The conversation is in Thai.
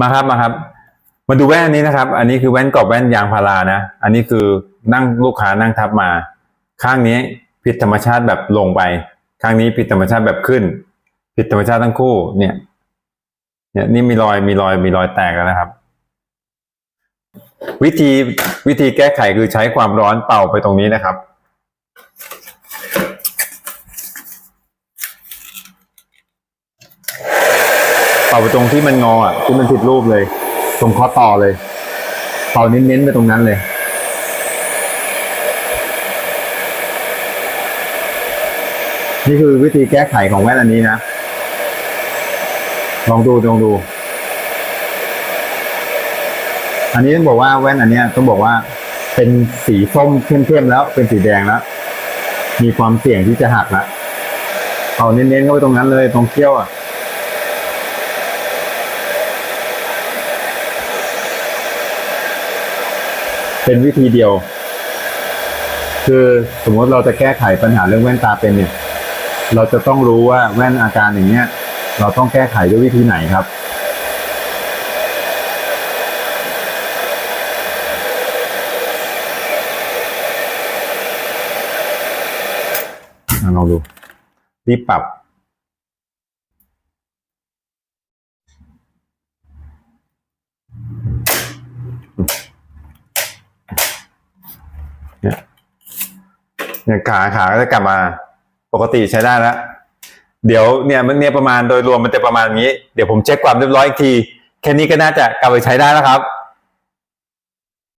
มาครับมาครับ มาดูแว่นอันนี้นะครับ อันนี้คือแว่นกรอบแว่นยางพารานะ อันนี้คือนั่งลูกค้านั่งทับมา ข้างนี้ผิดธรรมชาติแบบลงไป ข้างนี้ผิดธรรมชาติแบบขึ้น ผิดธรรมชาติทั้งคู่ เนี่ย เนี่ยนี่มีรอยมีรอยมีรอยแตกแล้วนะครับ วิธีวิธีแก้ไขคือใช้ความร้อนเป่าไปตรงนี้นะครับ เป่าไปตรงที่มันงออะที่มันผิดรูปเลย ตรงข้อต่อเลยเป่าเน้นๆไปตรงนั้นเลยนี่คือวิธีแก้ไขของแว่นอันนี้นะ ลองดูลองดู อันนี้ต้องบอกว่าแว่นอันเนี้ยต้องบอกว่า เป็นสีส้มเข้มๆแล้ว เป็นสีแดงแล้ว มีความเสี่ยงที่จะหักล้วเอาเน้นๆเข้าไปตรงนั้นเลย ตรงเขี้ยวอะ เป็นวิธีเดียว คือสมมติเราจะแก้ไขปัญหาเรื่องแว่นตาเป็นเนี่ย เราจะต้องรู้ว่าแว่นอาการอย่างเนี้ย เราต้องแก้ไขด้วยวิธีไหนครับลองดูรีบปรับ เนี่ยเนี่ยขาขาก็จะกลับมา ปกติใช้ได้แล้วเดี๋ยวเนี่ยมันเนี่ยประมาณโดยรวมมันจะประมาณนี้ เดี๋ยวผมเช็คความเรียบร้อยอีกที แค่นี้ก็น่าจะกลับไปใช้ได้แล้วครับ